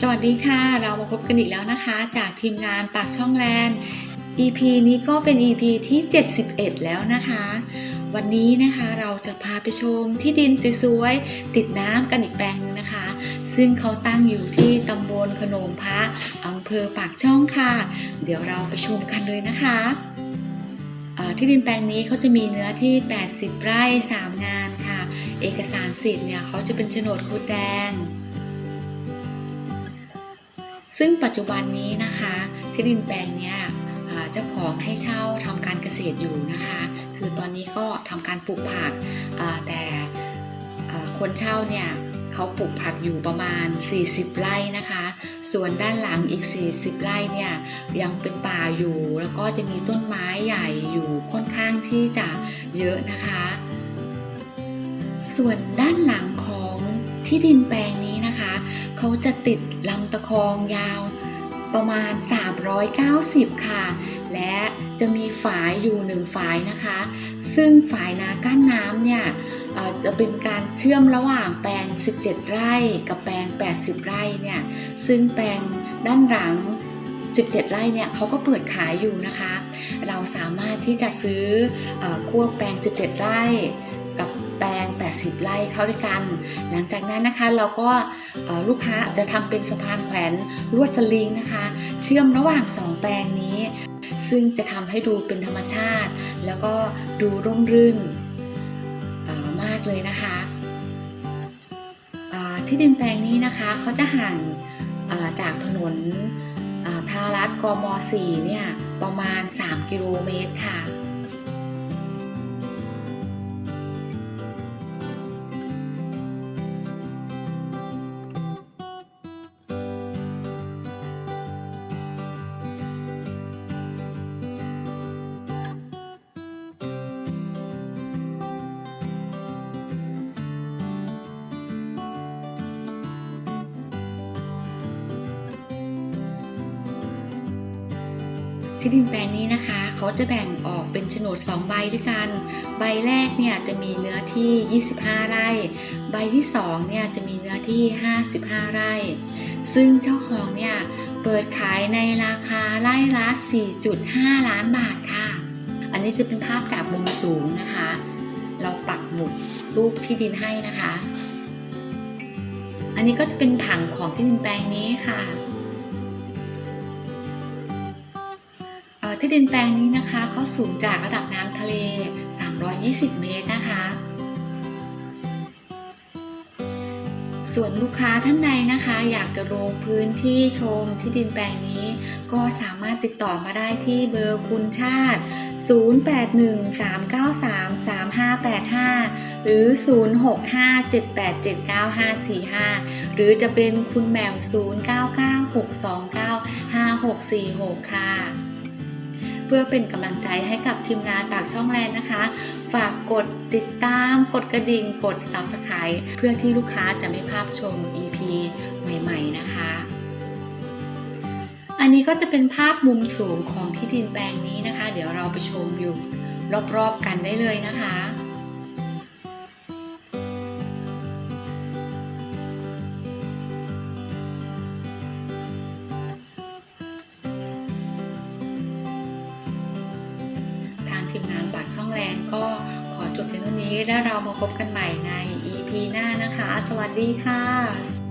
สวัสดีค่ะ เรามาพบกันอีกแล้วนะคะ จากทีมงานปากช่องแลนด์ EP นี้ก็เป็น EP ที่ 71 แล้วนะคะ วันนี้นะคะเราจะพาไปชมที่ดินสวยๆ ติดน้ำกันอีกแปลงนะคะ ซึ่งเขาตั้งอยู่ที่ตำบลขนมพระอำเภอปากช่องค่ะ เดี๋ยวเราไปชมกันเลยนะคะที่ดินแปลงนี้เขาจะมีเนื้อที่ 80 ไร่ 3 งานค่ะ เอกสารสิทธิ์เนี่ยเขาจะเป็นโฉนดคุดแดง ซึ่งปัจจุบันนี้นะคะที่ดินแปลงเนี้ยเจ้าของให้เช่าทำการเกษตรอยู่นะคะ คือตอนนี้ก็ทำการปลูกผักแต่คนเช่าเนี่ยเขาปลูกผักอยู่ประมาณ 40 ไร่นะคะ ส่วนด้านหลังอีก 40 ไร่เนี่ยยังเป็นป่าอยู่แล้วก็จะมีต้นไม้ใหญ่อยู่ค่อนข้างที่จะเยอะนะคะ ส่วนด้านหลังของที่ดินแปลงนี้นะคะ เขาจะติดลำตะคองยาวประมาณ 390 ค่ะ และจะมีฝายอยู่หนึ่งฝายนะคะ ซึ่งฝายนากั้นน้ำเนี่ยจะเป็นการเชื่อมระหว่างแปลง 17 ไร่กับแปลง 80 ไร่เนี่ย ซึ่งแปลงด้านหลัง 17 ไร่เนี่ยเขาก็เปิดขายอยู่นะคะ เราสามารถที่จะซื้อเออควบแปลง 17 ไร่กับ แปลง 80 ไร่เข้าด้วยกัน หลังจากนั้นนะคะเราก็ลูกค้าจะทำเป็นสะพานแขวนลวดสลิงนะคะ เชื่อมระหว่างสองแปลงนี้ ซึ่งจะทำให้ดูเป็นธรรมชาติ แล้วก็ดูร่มรื่นมากเลยนะคะที่ดินแปลงนี้นะคะเขาจะห่างจากถนนทารัตกม 4 เนี่ย ประมาณ 3 กิโลเมตรค่ะ ที่ดินแปลงนี้นะคะ เขาจะแบ่งออกเป็นโฉนด 2 ใบด้วยกัน ใบแรกเนี่ยจะมีเนื้อที่ 25 ไร่ ใบที่2เนี่ยจะมีเนื้อที่ 55 ไร่ ซึ่งเจ้าของเนี่ยเปิดขายในราคาไร่ละ 4.5 ล้านบาทค่ะ อันนี้จะเป็นภาพจากมุมสูงนะคะ เราปักหมุดรูปที่ดินให้นะคะ อันนี้ก็จะเป็นผังของที่ดินแปลงนี้ค่ะ ที่ดินแปลงนี้นะคะเขาสูงจากระดับน้ำทะเล 320 เมตรนะคะ ส่วนลูกค้าท่านใดนะคะ อยากจะลงพื้นที่ชมที่ดินแปลงนี้ ก็สามารถติดต่อมาได้ที่เบอร์คุณชาติ 0813933585 หรือ 0657879545 หรือจะเป็นคุณแหม่ม0996295646 ค่ะ เพื่อเป็นกำลังใจให้กับทีมงานปากช่องแลนนะคะ ฝากกดติดตาม กดกระดิ่ง กด Subscribe เพื่อที่ลูกค้าจะไม่พลาดชม EP ใหม่ๆนะคะ อันนี้ก็จะเป็นภาพมุมสูงของที่ดินแปลงนี้นะคะ เดี๋ยวเราไปชมวิวรอบๆกันได้เลยนะคะ ทีมงานปากช่องแรงก็ขอจบเพียงเท่านี้ แล้วเรามาพบกันใหม่ใน EP หน้านะคะ สวัสดีค่ะ